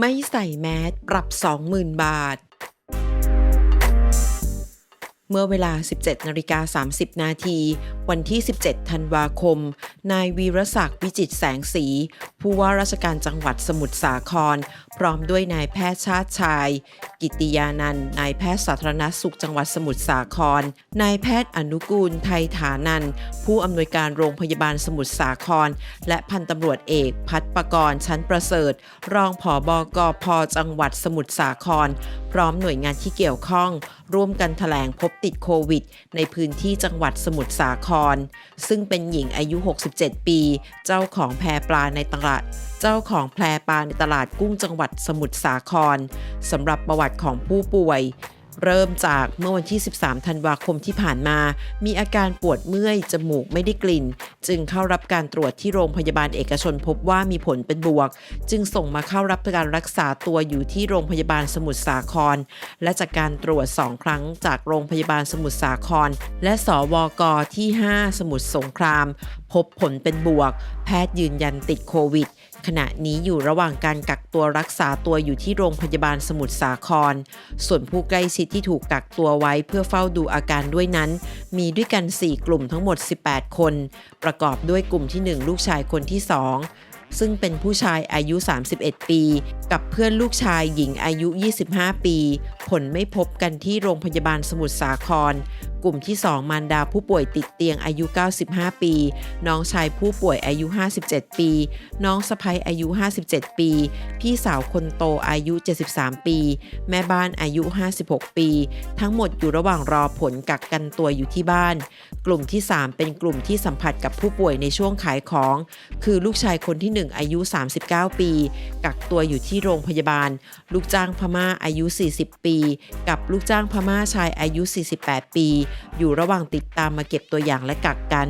ไม่ใส่แมสปรับ 20,000 บาท เมื่อเวลา 17นาฬิกา30 นาที วันที่ 17 ธันวาคม นายวีรศักดิ์วิจิตแสงสี ผู้ว่าราชการจังหวัดสมุทรสาคร พร้อมด้วยนายแพทย์ชาติชาย กิติยานันท์นายแพทย์สาธารณสุขจังหวัดสมุทรสาคร นายแพทย์อนุกูลไทยฐานันท์ผู้อำนวยการโรงพยาบาลสมุทรสาคร และพันตำรวจเอกพัฒประกรณ์ชั้นประเสริฐ รองผอบกพจังหวัดสมุทรสาคร พร้อมหน่วยงานที่เกี่ยวข้อง ร่วมกันแถลงพบติดโควิด ในพื้นที่จังหวัดสมุทรสาคร ซึ่งเป็นหญิงอายุ 67 ปี เจ้าของแพรปลาในตลาด เจ้าของแพรปลาในตลาดกุ้งจังหวัดสมุทรสาครสำหรับประวัติของผู้ป่วยเริ่มจากเมื่อวันที่ 13 ธันวาคมที่ผ่านมา มีอาการปวดเมื่อย จมูกไม่ได้กลิ่น จึงเข้ารับการตรวจที่โรงพยาบาลเอกชนพบว่ามีผลเป็นบวก จึงส่งมาเข้ารับการรักษาตัวอยู่ที่โรงพยาบาลสมุทรสาคร และจากการตรวจ 2 ครั้งจากโรงพยาบาลสมุทรสาคร และสวกที่ 5 สมุทรสงคราม พบผลเป็นบวก แพทย์ยืนยันติดโควิด ขณะนี้อยู่ระหว่างการกักตัวรักษาตัวอยู่ที่โรงพยาบาลสมุทรสาคร ส่วนผู้ใกล้ชิดที่ถูกกักตัวไว้เพื่อเฝ้าดูอาการด้วยนั้น มีด้วยกัน 4 กลุ่มทั้งหมด 18 คน ประกอบด้วยกลุ่มที่ 1 ลูกชายคนที่ 2ซึ่งเป็นผู้ชายอายุ 31 ปีกับเพื่อนลูกชายหญิงอายุ 25 ปี ผลไม่พบกันที่โรงพยาบาลสมุทรสาคร กลุ่มที่ 2 มารดาผู้ป่วยติดเตียงอายุ 95 ปี น้องชายผู้ป่วยอายุ 57 ปี น้องสะใภ้อายุ 57 ปี พี่สาวคนโตอายุ 73 ปี แม่บ้านอายุ 56 ปี ทั้งหมดอยู่ระหว่างรอผลกักกันตัวอยู่ที่บ้าน กลุ่มที่ 3 เป็นกลุ่มที่สัมผัสกับผู้ป่วยในช่วงขายของ คือลูกชายคนที่ 1 อายุ 39 ปี กักตัวอยู่ที่ที่โรงพยาบาล ลูกจ้างพม่าอายุ 40 ปี กับลูกจ้างพม่าชายอายุ 48 ปี อยู่ระหว่างติดตามมาเก็บตัวอย่างและกักกัน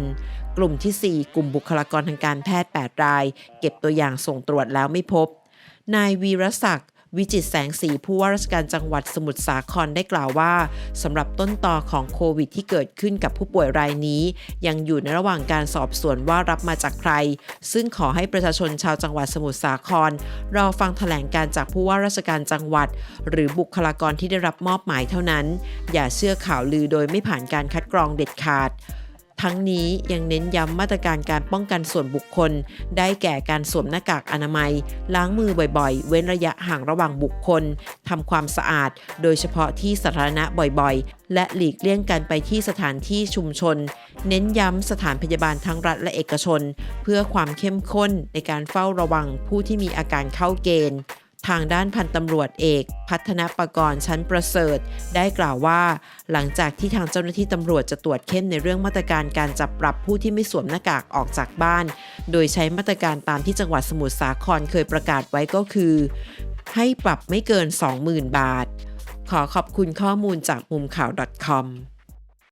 กลุ่มที่ 4 กลุ่มบุคลากรทางการแพทย์ 8 ราย เก็บตัวอย่างส่งตรวจแล้วไม่พบ นายวีรศักดิ์ วิจิตแสงสีผู้ว่าราชการจังหวัดสมุทรสาครได้กล่าวว่าสำหรับต้นต่อของโควิดที่เกิดขึ้นกับผู้ป่วยรายนี้ ยังอยู่ในระหว่างการสอบสวนว่ารับมาจากใคร ซึ่งขอให้ประชาชนชาวจังหวัดสมุทรสาครรอฟังแถลงการจากผู้ว่าราชการจังหวัด หรือบุคลากรที่ได้รับมอบหมายเท่านั้น อย่าเชื่อข่าวลือโดยไม่ผ่านการคัดกรองเด็ดขาด ทั้งนี้ยังเน้นย้ำมาตรการการป้องกันส่วนบุคคล ได้แก่การสวมหน้ากากอนามัย ล้างมือบ่อยๆ เว้นระยะห่างระหว่างบุคคลทำความสะอาด โดยเฉพาะที่สาธารณะบ่อยๆ และหลีกเลี่ยงการไปที่สถานที่ชุมชน เน้นย้ำสถานพยาบาลทั้งรัฐและเอกชน เพื่อความเข้มข้นในการเฝ้าระวังผู้ที่มีอาการเข้าเกณฑ์ ทางด้านพันตำรวจเอก พัฒนประกรณ์ชั้นประเสริฐ ได้กล่าวว่า หลังจากที่ทางเจ้าหน้าที่ตำรวจจะตรวจเข้มในเรื่องมาตรการการจับปรับผู้ที่ไม่สวมหน้ากากออกจากบ้าน โดยใช้มาตรการตามที่จังหวัดสมุทรสาครเคยประกาศไว้ก็คือ ให้ปรับไม่เกิน 20,000 บาท ขอขอบคุณข้อมูลจากมุมข่าว .com